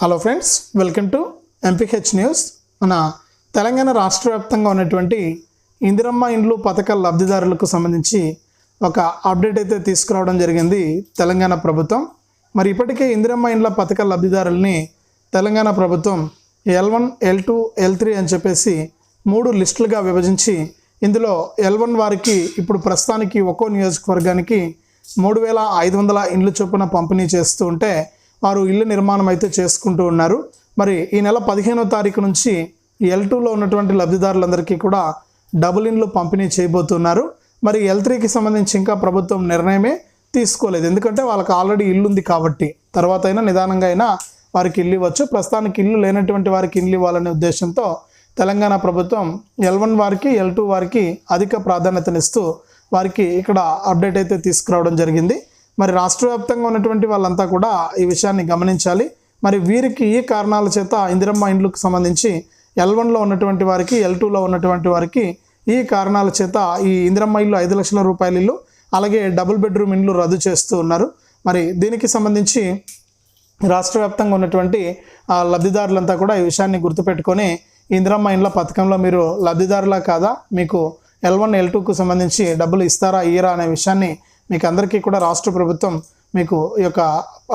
Hello friends welcome to MPH news మన తెలంగాణ రాష్ట్ర వ్యాప్తంగా ఉన్నటువంటి ఇందిరమ్మ ఇండ్లు పథకాల లబ్ధిదారులకు సంబంధించి ఒక అప్డేట్ అయితే తీసుకురావడం జరిగింది తెలంగాణ ప్రభుత్వం. మరి ఇప్పటికే ఇందిరమ్మ ఇండ్ల పథకాల లబ్ధిదారుల్ని తెలంగాణ ప్రభుత్వం L one L two L three అని చెప్పేసి మూడు లిస్టులుగా విభజించి ఇందులో ఎల్ వన్ వారికి ఇప్పుడు ప్రస్తుతానికి ఒక్కో నియోజకవర్గానికి మూడు వేల ఐదు వందల ఇండ్లు చొప్పున పంపిణీ చేస్తూ ఉంటే వారు ఇల్లు నిర్మాణం అయితే చేసుకుంటూ ఉన్నారు. మరి ఈ నెల పదిహేనో తారీఖు నుంచి ఎల్ టూలో ఉన్నటువంటి లబ్ధిదారులందరికీ కూడా డబుల్ ఇండ్లు పంపిణీ చేయబోతున్నారు. మరి ఎల్ త్రీకి సంబంధించి ఇంకా ప్రభుత్వం నిర్ణయమే తీసుకోలేదు. ఎందుకంటే వాళ్ళకి ఆల్రెడీ ఇల్లు ఉంది కాబట్టి. తర్వాత అయినా నిదానంగా అయినా వారికి ఇల్లు ఇవ్వచ్చు. ప్రస్తుతానికి ఇల్లు లేనటువంటి వారికి ఇల్లు ఇవ్వాలనే ఉద్దేశంతో తెలంగాణ ప్రభుత్వం ఎల్ వన్ వారికి ఎల్ టూ వారికి అధిక ప్రాధాన్యతనిస్తూ వారికి ఇక్కడ అప్డేట్ అయితే తీసుకురావడం జరిగింది. మరి రాష్ట్ర వ్యాప్తంగా ఉన్నటువంటి వాళ్ళంతా కూడా ఈ విషయాన్ని గమనించాలి. మరి వీరికి ఈ కారణాల చేత ఇందిరమ్మ ఇండ్లకు సంబంధించి ఎల్ వన్లో ఉన్నటువంటి వారికి ఎల్ టూలో ఉన్నటువంటి వారికి ఈ కారణాల చేత ఈ ఇందిరమ్మ ఇల్లు ఐదు లక్షల రూపాయల ఇల్లు అలాగే డబుల్ బెడ్రూమ్ ఇండ్లు రద్దు చేస్తూ ఉన్నారు. మరి దీనికి సంబంధించి రాష్ట్ర వ్యాప్తంగా ఉన్నటువంటి లబ్ధిదారులంతా కూడా ఈ విషయాన్ని గుర్తుపెట్టుకొని ఇందిరమ్మ ఇండ్ల పథకంలో మీరు లబ్ధిదారులా కాదా? మీకు ఎల్ వన్ ఎల్ టూకు సంబంధించి డబ్బులు ఇస్తారా ఇయ్యరా అనే విషయాన్ని మీకు అందరికీ కూడా రాష్ట్ర ప్రభుత్వం మీకు ఈ యొక్క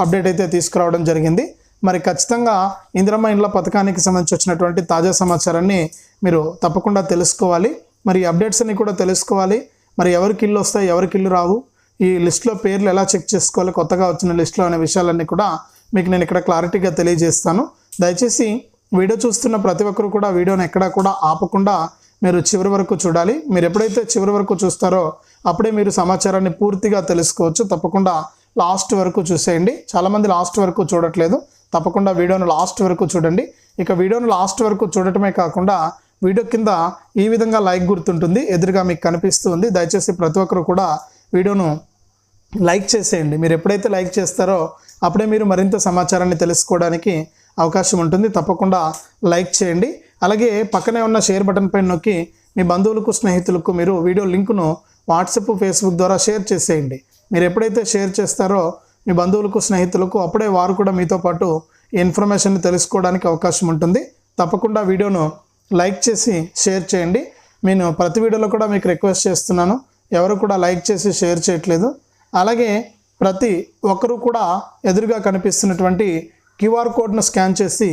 అప్డేట్ అయితే తీసుకురావడం జరిగింది. మరి ఖచ్చితంగా ఇందిరమ్మ ఇండ్ల పథకానికి సంబంధించి వచ్చినటువంటి తాజా సమాచారాన్ని మీరు తప్పకుండా తెలుసుకోవాలి. మరి అప్డేట్స్ అన్ని కూడా తెలుసుకోవాలి. మరి ఎవరికి ఇల్లు వస్తాయి ఎవరికి ఇల్లు రావు ఈ లిస్ట్లో పేర్లు ఎలా చెక్ చేసుకోవాలి కొత్తగా వచ్చిన లిస్టులో అనే విషయాలన్నీ కూడా మీకు నేను ఇక్కడ క్లారిటీగా తెలియజేస్తాను. దయచేసి వీడియో చూస్తున్న ప్రతి ఒక్కరు కూడా వీడియోని ఎక్కడా కూడా ఆపకుండా మీరు చివరి వరకు చూడాలి. మీరు ఎప్పుడైతే చివరి వరకు చూస్తారో అప్పుడే మీరు సమాచారాన్ని పూర్తిగా తెలుసుకోవచ్చు. తప్పకుండా లాస్ట్ వరకు చూసేయండి. చాలామంది లాస్ట్ వరకు చూడట్లేదు. తప్పకుండా వీడియోను లాస్ట్ వరకు చూడండి. ఇక వీడియోను లాస్ట్ వరకు చూడటమే కాకుండా వీడియో కింద ఈ విధంగా లైక్ గుర్తుంటుంది. ఎదురుగా మీకు కనిపిస్తుంది దయచేసి ప్రతి ఒక్కరు కూడా వీడియోను లైక్ చేసేయండి. మీరు ఎప్పుడైతే లైక్ చేస్తారో అప్పుడే మీరు మరింత సమాచారాన్ని తెలుసుకోవడానికి అవకాశం ఉంటుంది. తప్పకుండా లైక్ చేయండి. అలాగే పక్కనే ఉన్న షేర్ బటన్ పైన నొక్కి మీ బంధువులకు స్నేహితులకు మీరు వీడియో లింకును వాట్సాప్ ఫేస్బుక్ ద్వారా షేర్ చేసేయండి. మీరు ఎప్పుడైతే షేర్ చేస్తారో మీ బంధువులకు స్నేహితులకు అప్పుడే వారు కూడా మీతో పాటు ఇన్ఫర్మేషన్ తెలుసుకోవడానికి అవకాశం ఉంటుంది. తప్పకుండా వీడియోను లైక్ చేసి షేర్ చేయండి. నేను ప్రతి వీడియోలో కూడా మీకు రిక్వెస్ట్ చేస్తున్నాను. ఎవరు కూడా లైక్ చేసి షేర్ చేయట్లేదు. అలాగే ప్రతి ఒక్కరూ కూడా ఎదురుగా కనిపిస్తున్నటువంటి క్యూఆర్ కోడ్ను స్కాన్ చేసి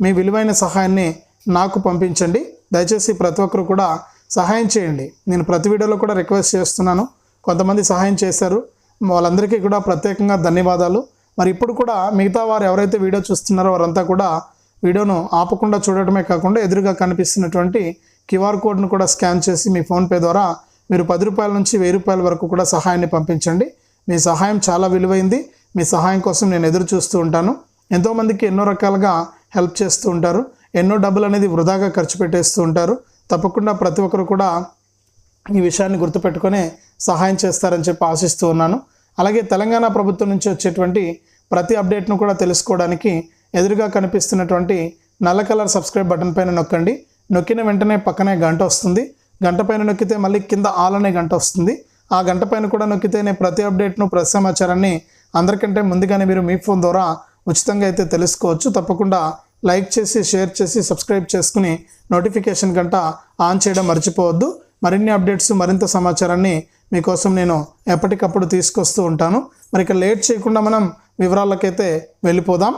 మీ విలువైన సహాయాన్ని నాకు పంపించండి. దయచేసి ప్రతి ఒక్కరు కూడా సహాయం చేయండి. నేను ప్రతి వీడియోలో కూడా రిక్వెస్ట్ చేస్తున్నాను. కొంతమంది సహాయం చేశారు. వాళ్ళందరికీ కూడా ప్రత్యేకంగా ధన్యవాదాలు. మరి ఇప్పుడు కూడా మిగతా వారు ఎవరైతే వీడియో చూస్తున్నారో వారంతా కూడా వీడియోను ఆపకుండా చూడటమే కాకుండా ఎదురుగా కనిపిస్తున్నటువంటి క్యూఆర్ కోడ్ను కూడా స్కాన్ చేసి మీ ఫోన్పే ద్వారా మీరు పది రూపాయల నుంచి వెయ్యి రూపాయల వరకు కూడా సహాయాన్ని పంపించండి. మీ సహాయం చాలా విలువైంది. మీ సహాయం కోసం నేను ఎదురు చూస్తూ ఉంటాను. ఎంతోమందికి ఎన్నో రకాలుగా హెల్ప్ చేస్తూ ఉంటారు. ఎన్నో డబ్బులు అనేది వృధాగా ఖర్చు పెట్టేస్తూ ఉంటారు. తప్పకుండా ప్రతి ఒక్కరు కూడా ఈ విషయాన్ని గుర్తుపెట్టుకొని సహాయం చేస్తారని చెప్పి ఆశిస్తూ ఉన్నాను. అలాగే తెలంగాణ ప్రభుత్వం నుంచి వచ్చేటువంటి ప్రతి అప్డేట్ను కూడా తెలుసుకోవడానికి ఎదురుగా కనిపిస్తున్నటువంటి నల్ల కలర్ సబ్స్క్రైబ్ బటన్ పైన నొక్కండి. నొక్కిన వెంటనే పక్కనే గంట వస్తుంది. గంట పైన నొక్కితే మళ్ళీ కింద ఆల్ అనే గంట వస్తుంది. ఆ గంట పైన కూడా నొక్కితేనే ప్రతి అప్డేట్ను ప్రతి సమాచారాన్ని అందరికంటే ముందుగానే మీరు మీ ఫోన్ ద్వారా ఉచితంగా అయితే తెలుసుకోవచ్చు. తప్పకుండా లైక్ చేసి షేర్ చేసి సబ్స్క్రైబ్ చేసుకుని నోటిఫికేషన్ గంట ఆన్ చేయడం మర్చిపోవద్దు. మరిన్ని అప్డేట్స్ మరింత సమాచారాన్ని మీకోసం నేను ఎప్పటికప్పుడు తీసుకొస్తూ ఉంటాను. మరి ఇక లేట్ చేయకుండా మనం వివరాలకైతే వెళ్ళిపోదాం.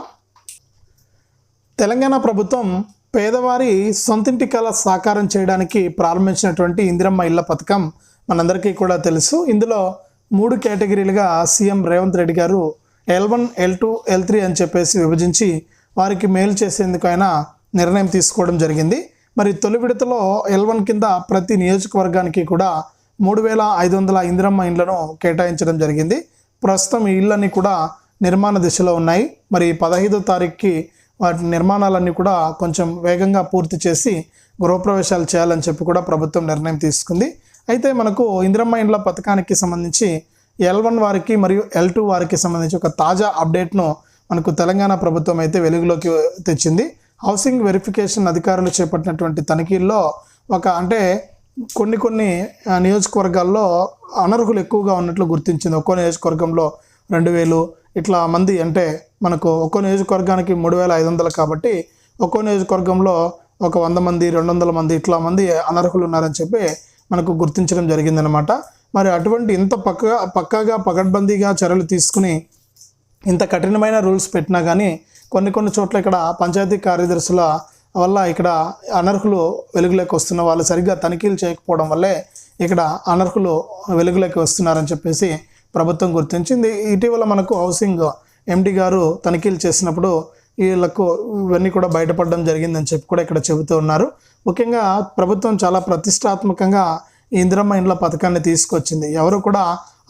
తెలంగాణ ప్రభుత్వం పేదవారి సొంతింటి కళ సాకారం చేయడానికి ప్రారంభించినటువంటి ఇందిరమ్మ ఇళ్ళ పథకం మనందరికీ కూడా తెలుసు. ఇందులో మూడు కేటగిరీలుగా సీఎం రేవంత్ రెడ్డి గారు L one L two L three అని చెప్పేసి విభజించి వారికి మేలు చేసేందుకు ఆయన నిర్ణయం తీసుకోవడం జరిగింది. మరి తొలి విడతలో ఎల్ వన్ కింద ప్రతి నియోజకవర్గానికి కూడా మూడు వేల ఐదు వందల ఇందిరమ్మ ఇండ్లను కేటాయించడం జరిగింది. ప్రస్తుతం ఈ ఇళ్ళన్నీ కూడా నిర్మాణ దిశలో ఉన్నాయి. మరి పదహైదో తారీఖుకి వాటి నిర్మాణాలన్నీ కూడా కొంచెం వేగంగా పూర్తి చేసి గృహప్రవేశాలు చేయాలని చెప్పి కూడా ప్రభుత్వం నిర్ణయం తీసుకుంది. అయితే మనకు ఇందిరమ్మ ఇండ్ల పథకానికి సంబంధించి ఎల్ వన్ వారికి మరియు ఎల్ టూ వారికి సంబంధించి ఒక తాజా అప్డేట్ను మనకు తెలంగాణ ప్రభుత్వం అయితే వెలుగులోకి తెచ్చింది. హౌసింగ్ వెరిఫికేషన్ అధికారులు చేపట్టినటువంటి తనిఖీల్లో ఒక అంటే కొన్ని కొన్ని నియోజకవర్గాల్లో అనర్హులు ఎక్కువగా ఉన్నట్లు గుర్తించింది. ఒక్కో నియోజకవర్గంలో రెండు వేలు ఇట్లా మంది అంటే మనకు ఒక్కో నియోజకవర్గానికి మూడు వేల ఐదు వందలు కాబట్టి ఒక్కో నియోజకవర్గంలో ఒక వంద మంది రెండు వందల మంది ఇట్లా మంది అనర్హులు ఉన్నారని చెప్పి మనకు గుర్తించడం జరిగిందనమాట మరి అటువంటి ఇంత పక్క పక్కాగా పకడ్బందీగా చర్యలు తీసుకుని ఇంత కఠినమైన రూల్స్ పెట్టినా కానీ కొన్ని కొన్ని చోట్ల ఇక్కడ పంచాయతీ కార్యదర్శుల వల్ల ఇక్కడ అనర్హులు వెలుగులోకి వస్తున్న వాళ్ళు సరిగ్గా తనిఖీలు చేయకపోవడం వల్లే ఇక్కడ అనర్హులు వెలుగులోకి వస్తున్నారని చెప్పేసి ప్రభుత్వం గుర్తించింది. ఇటీవల మనకు హౌసింగ్ ఎండి గారు తనిఖీలు చేసినప్పుడు వీళ్ళకు ఇవన్నీ కూడా బయటపడడం జరిగిందని చెప్పి కూడా ఇక్కడ చెబుతూ ఉన్నారు. ముఖ్యంగా ప్రభుత్వం చాలా ప్రతిష్టాత్మకంగా ఈ ఇందిరమ్మ ఇండ్ల పథకాన్ని తీసుకొచ్చింది. ఎవరు కూడా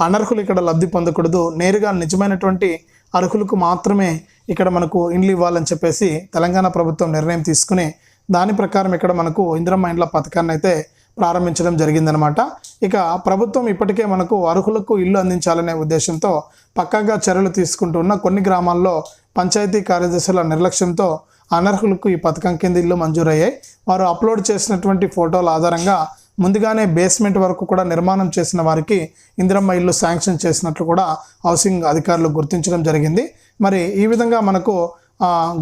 అనర్హులు ఇక్కడ లబ్ధి పొందకూడదు. నేరుగా నిజమైనటువంటి అర్హులకు మాత్రమే ఇక్కడ మనకు ఇండ్లు ఇవ్వాలని చెప్పేసి తెలంగాణ ప్రభుత్వం నిర్ణయం తీసుకుని దాని ప్రకారం ఇక్కడ మనకు ఇందిరమ్మ ఇండ్ల పథకాన్ని అయితే ప్రారంభించడం జరిగిందనమాట. ఇక ప్రభుత్వం ఇప్పటికే మనకు అర్హులకు ఇల్లు అందించాలనే ఉద్దేశంతో పక్కాగా చర్యలు తీసుకుంటున్న కొన్ని గ్రామాల్లో పంచాయతీ కార్యదర్శుల నిర్లక్ష్యంతో అనర్హులకు ఈ పథకం కింద ఇల్లు మంజూరయ్యాయి. వారు అప్లోడ్ చేసినటువంటి ఫోటోల ఆధారంగా ముందుగానే బేస్మెంట్ వరకు కూడా నిర్మాణం చేసిన వారికి ఇందిరమ్మ ఇల్లు శాంక్షన్ చేసినట్లు కూడా హౌసింగ్ అధికారులు గుర్తించడం జరిగింది. మరి ఈ విధంగా మనకు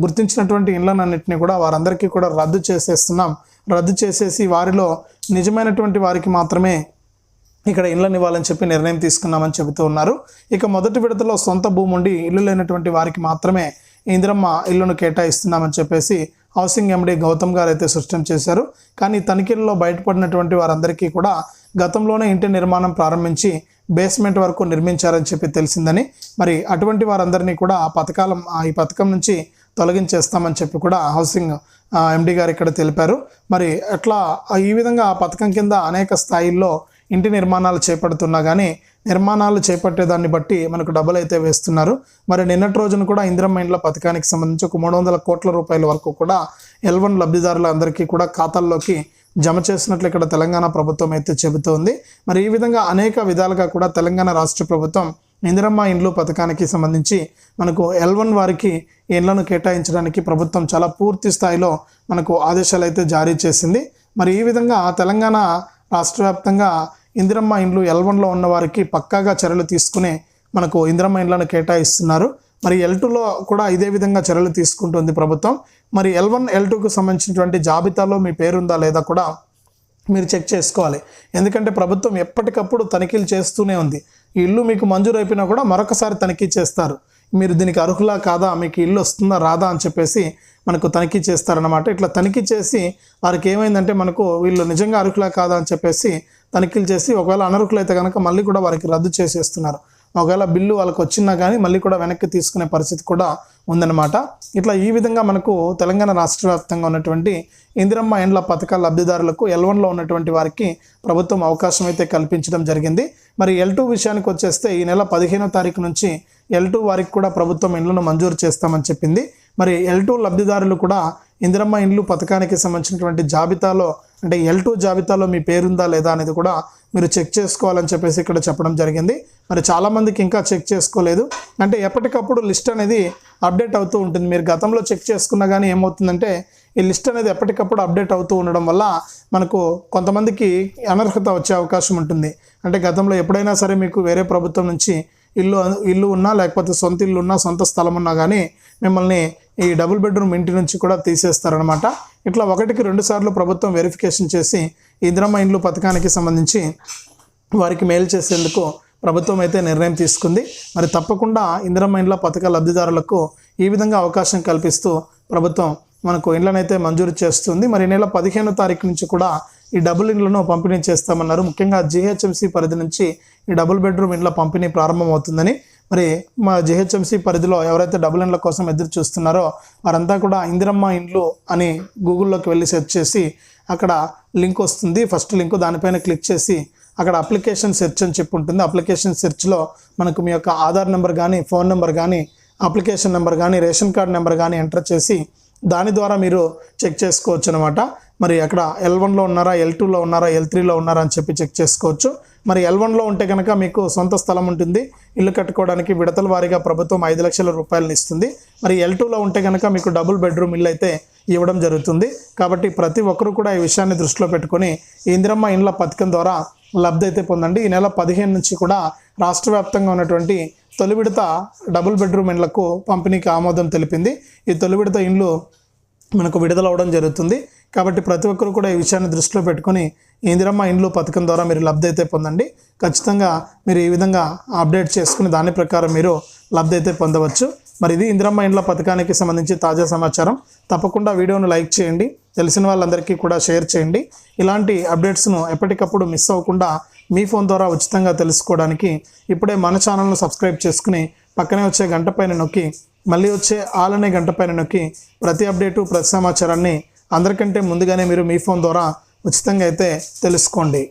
గుర్తించినటువంటి ఇళ్ళనన్నింటినీ కూడా వారందరికీ కూడా రద్దు చేసేస్తున్నాం. రద్దు చేసేసి వారిలో నిజమైనటువంటి వారికి మాత్రమే ఇక్కడ ఇళ్ళని ఇవ్వాలని చెప్పి నిర్ణయం తీసుకున్నామని చెబుతూ ఉన్నారు. ఇక మొదటి విడతలో సొంత భూమి ఉండి ఇల్లు లేనటువంటి వారికి మాత్రమే ఇందిరమ్మ ఇల్లును కేటాయిస్తున్నామని చెప్పేసి హౌసింగ్ ఎండి గౌతమ్ గారు అయితే స్పష్టం చేశారు. కానీ తనిఖీల్లో బయటపడినటువంటి వారందరికీ కూడా గతంలోనే ఇంటి నిర్మాణం ప్రారంభించి బేస్మెంట్ వరకు నిర్మించారని చెప్పి తెలిసిందని మరి అటువంటి వారందరినీ కూడా ఆ పథకాల ఈ పథకం నుంచి తొలగించేస్తామని చెప్పి కూడా హౌసింగ్ ఎండి గారు ఇక్కడ తెలిపారు. మరి అట్లా ఈ విధంగా ఆ పథకం కింద అనేక స్థాయిల్లో ఇంటి నిర్మాణాలు చేపడుతున్నా కానీ నిర్మాణాలు చేపట్టేదాన్ని బట్టి మనకు డబ్బులు అయితే వేస్తున్నారు. మరి నిన్నటి రోజున కూడా ఇందిరమ్మ ఇండ్ల పథకానికి సంబంధించి ఒక మూడు వందల కోట్ల రూపాయల వరకు కూడా ఎల్వన్ లబ్ధిదారులందరికీ కూడా ఖాతాల్లోకి జమ చేసినట్లు ఇక్కడ తెలంగాణ ప్రభుత్వం అయితే చెబుతోంది. మరి ఈ విధంగా అనేక విధాలుగా కూడా తెలంగాణ రాష్ట్ర ప్రభుత్వం ఇందిరమ్మ ఇండ్లు పథకానికి సంబంధించి మనకు ఎల్వన్ వారికి ఇండ్లను కేటాయించడానికి ప్రభుత్వం చాలా పూర్తి స్థాయిలో మనకు ఆదేశాలు అయితే జారీ చేసింది. మరి ఈ విధంగా తెలంగాణ రాష్ట్ర వ్యాప్తంగా ఇందిరమ్మ ఇండ్లు ఎల్వన్లో ఉన్న వారికి పక్కాగా చర్యలు తీసుకుని మనకు ఇందిరమ్మ ఇండ్లను కేటాయిస్తున్నారు. మరి ఎల్ టూలో కూడా ఇదే విధంగా చర్యలు తీసుకుంటుంది ప్రభుత్వం. మరి ఎల్ వన్ ఎల్ టూకు సంబంధించినటువంటి జాబితాలో మీ పేరుందా లేదా కూడా మీరు చెక్ చేసుకోవాలి. ఎందుకంటే ప్రభుత్వం ఎప్పటికప్పుడు తనిఖీలు చేస్తూనే ఉంది. ఈ ఇల్లు మీకు మంజూరు అయిపోయినా కూడా మరొకసారి తనిఖీ చేస్తారు. మీరు దీనికి అర్హులా కాదా? మీకు ఇల్లు వస్తుందా? రాదా అని చెప్పేసి మనకు తనిఖీ చేస్తారనమాట ఇట్లా తనిఖీ చేసి వారికి ఏమైందంటే మనకు వీళ్ళు నిజంగా అర్హులా కాదా అని చెప్పేసి తనిఖీలు చేసి ఒకవేళ అనర్హులైతే కనుక మళ్ళీ కూడా వారికి రద్దు చేసేస్తున్నారు. ఒకవేళ బిల్లు వాళ్ళకి వచ్చినా కానీ మళ్ళీ కూడా వెనక్కి తీసుకునే పరిస్థితి కూడా ఉందన్నమాట. ఇట్లా ఈ విధంగా మనకు తెలంగాణ రాష్ట్ర వ్యాప్తంగా ఉన్నటువంటి ఇందిరమ్మ ఎండ్ల పథకాల లబ్ధిదారులకు ఎల్ వన్లో ఉన్నటువంటి వారికి ప్రభుత్వం అవకాశం అయితే కల్పించడం జరిగింది. మరి ఎల్ టూ విషయానికి వచ్చేస్తే ఈ నెల పదిహేనో తారీఖు నుంచి ఎల్ టూ వారికి కూడా ప్రభుత్వం ఇండ్లను మంజూరు చేస్తామని చెప్పింది. మరి ఎల్ టూ లబ్ధిదారులు కూడా ఇందిరమ్మ ఇండ్లు పథకానికి సంబంధించినటువంటి జాబితాలో అంటే ఎల్ టూ జాబితాలో మీ పేరుందా లేదా అనేది కూడా మీరు చెక్ చేసుకోవాలని చెప్పేసి ఇక్కడ చెప్పడం జరిగింది. మరి చాలామందికి ఇంకా చెక్ చేసుకోలేదు. అంటే ఎప్పటికప్పుడు లిస్ట్ అనేది అప్డేట్ అవుతూ ఉంటుంది. మీరు గతంలో చెక్ చేసుకున్నా కానీ ఏమవుతుందంటే ఈ లిస్ట్ అనేది ఎప్పటికప్పుడు అప్డేట్ అవుతూ ఉండడం వల్ల మనకు కొంతమందికి అనర్హత వచ్చే అవకాశం ఉంటుంది. అంటే గతంలో ఎప్పుడైనా సరే మీకు వేరే ప్రభుత్వం నుంచి ఇల్లు ఇల్లు ఉన్నా లేకపోతే సొంత ఇల్లు ఉన్నా సొంత స్థలం ఉన్నా కానీ మిమ్మల్ని ఈ డబుల్ బెడ్రూమ్ ఇంటి నుంచి కూడా తీసేస్తారనమాట ఇట్లా ఒకటికి రెండు సార్లు ప్రభుత్వం వెరిఫికేషన్ చేసి ఈ ఇందిరమ్మ ఇండ్లు పథకానికి సంబంధించి వారికి మేలు చేసేందుకు ప్రభుత్వం అయితే నిర్ణయం తీసుకుంది. మరి తప్పకుండా ఇందిరమ్మ ఇండ్ల పథక లబ్ధిదారులకు ఈ విధంగా అవకాశం కల్పిస్తూ ప్రభుత్వం మనకు ఇండ్లనైతే మంజూరు చేస్తుంది. మరి నెల పదిహేనో తారీఖు నుంచి కూడా ఈ డబుల్ ఇండ్లను పంపిణీ చేస్తామన్నారు. ముఖ్యంగా జిహెచ్ఎంసీ పరిధి నుంచి ఈ డబుల్ బెడ్రూమ్ ఇండ్ల పంపిణీ ప్రారంభమవుతుందని మరి మా జిహెచ్ఎంసీ పరిధిలో ఎవరైతే డబుల్ ఇండ్ల కోసం ఎదురు చూస్తున్నారో వారంతా కూడా ఇందిరమ్మ ఇండ్లు అని గూగుల్లోకి వెళ్ళి సెర్చ్ చేసి అక్కడ లింక్ వస్తుంది. ఫస్ట్ లింక్ దానిపైన క్లిక్ చేసి అక్కడ అప్లికేషన్ సెర్చ్ అని చెప్పి ఉంటుంది. అప్లికేషన్ సెర్చ్లో మనకు మీ యొక్క ఆధార్ నెంబర్ కానీ ఫోన్ నెంబర్ కానీ అప్లికేషన్ నెంబర్ కానీ రేషన్ కార్డ్ నెంబర్ కానీ ఎంటర్ చేసి దాని ద్వారా మీరు చెక్ చేసుకోవచ్చు అనమాట మరి అక్కడ ఎల్ వన్లో ఉన్నారా ఎల్ టూలో ఉన్నారా ఎల్ త్రీలో ఉన్నారా అని చెప్పి చెక్ చేసుకోవచ్చు. మరి ఎల్ వన్లో ఉంటే కనుక మీకు సొంత స్థలం ఉంటుంది. ఇల్లు కట్టుకోవడానికి విడతల వారీగా ప్రభుత్వం ఐదు లక్షల రూపాయలను ఇస్తుంది. మరి ఎల్ టూలో ఉంటే కనుక మీకు డబుల్ బెడ్రూమ్ ఇల్లు అయితే ఇవ్వడం జరుగుతుంది. కాబట్టి ప్రతి ఒక్కరూ కూడా ఈ విషయాన్ని దృష్టిలో పెట్టుకొని ఇందిరమ్మ ఇండ్ల పథకం ద్వారా లబ్ధి అయితే పొందండి. ఈ నెల పదిహేను నుంచి కూడా రాష్ట్ర వ్యాప్తంగా ఉన్నటువంటి తొలి విడత డబుల్ బెడ్రూమ్ ఇండ్లకు పంపిణీకి ఆమోదం తెలిపింది. ఈ తొలి విడత ఇండ్లు మనకు విడుదల అవడం జరుగుతుంది. కాబట్టి ప్రతి ఒక్కరు కూడా ఈ విషయాన్ని దృష్టిలో పెట్టుకొని ఇందిరమ్మ ఇండ్లు పథకం ద్వారా మీరు లబ్ధి అయితే పొందండి. ఖచ్చితంగా మీరు ఈ విధంగా అప్డేట్ చేసుకుని దాని ప్రకారం మీరు లబ్ధి అయితే పొందవచ్చు. మరి ఇది ఇందిరమ్మ ఇండ్ల పథకానికి సంబంధించి తాజా సమాచారం. తప్పకుండా వీడియోను లైక్ చేయండి. తెలిసిన వాళ్ళందరికీ కూడా షేర్ చేయండి. ఇలాంటి అప్డేట్స్ను ఎప్పటికప్పుడు మిస్ అవ్వకుండా మీ ఫోన్ ద్వారా ఉచితంగా తెలుసుకోవడానికి ఇప్పుడే మన ఛానల్ను సబ్స్క్రైబ్ చేసుకుని పక్కనే వచ్చే గంట పైన నొక్కి మళ్ళీ వచ్చే ఆలనే గంట పైన నొక్కి ప్రతి అప్డేటు ప్రతి సమాచారాన్ని అందరికంటే ముందుగానే మీరు మీ ఫోన్ ద్వారా ఉచితంగా అయితే తెలుసుకోండి.